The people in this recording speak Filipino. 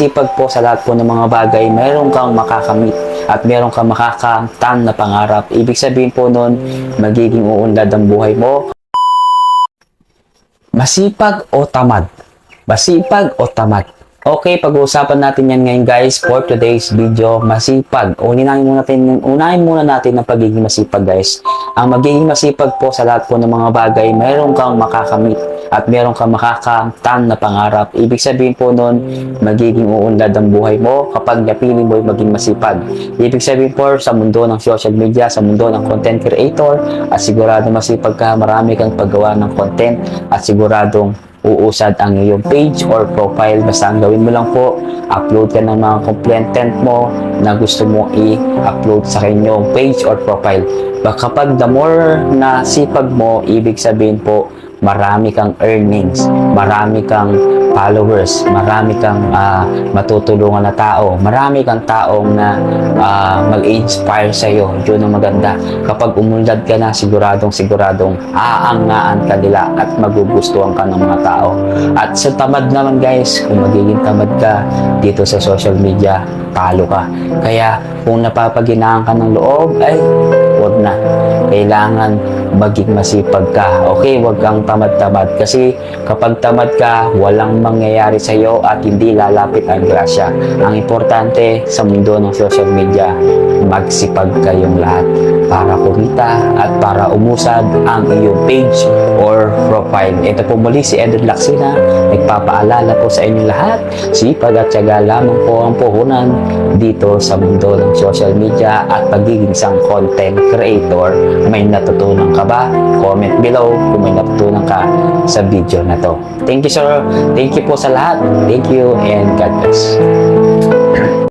masipag po sa lahat po ng mga bagay, mayroon kang makakamit at mayroon kang makakamtan na pangarap. Ibig sabihin po nun, magiging uunlad ang buhay mo. Masipag o tamad? Masipag o tamad? Okay, pag-uusapan natin yan ngayon guys for today's video. Masipag. Unahin muna natin, unahin muna natin ang pagiging masipag guys. Ang magiging masipag po sa lahat po ng mga bagay, mayroon kang makakamit at mayroon kang makakamtan na pangarap. Ibig sabihin po nun, magiging uunlad ang buhay mo kapag napili mo yung maging masipag. Ibig sabihin po sa mundo ng social media, sa mundo ng content creator, at sigurado masipag ka, marami kang paggawa ng content at siguradong uusad ang iyong page or profile. Basta ang gawin mo lang po, upload ka ng mga content mo na gusto mo i-upload sa kanyang page or profile. Ba kapag the more na sipag mo, ibig sabihin po, marami kang earnings, marami kang followers, marami kang ah, matutulungan na tao, marami kang taong na ah, mag-inspire sa iyo. Yun ang maganda. Kapag umunlad ka na, siguradong siguradong aangaan ka nila at magugustuhan ka ng mga tao. At sa tamad naman guys, kung magiging tamad ka dito sa social media, talo ka. Kaya kung napapaginahan ka ng loob, ay wag na. Kailangan maging masipag ka. Okay, wag kang tamad-tamad. Kasi kapag tamad ka, walang mangyayari sa iyo at hindi lalapit ang grasya. Ang importante sa mundo ng social media, magsipag kayong lahat para kumita at para umusad ang iyong page or profile. Ito po muli si Edward Laksina, nagpapaalala po sa inyo lahat, sipag at tiyaga lamang po ang puhunan dito sa mundo ng social media at pagiging isang content creator. May natutunan ka ba? Comment below kung may natutunan ka sa video na to. Thank you sir. Thank you po sa lahat. Thank you and God bless.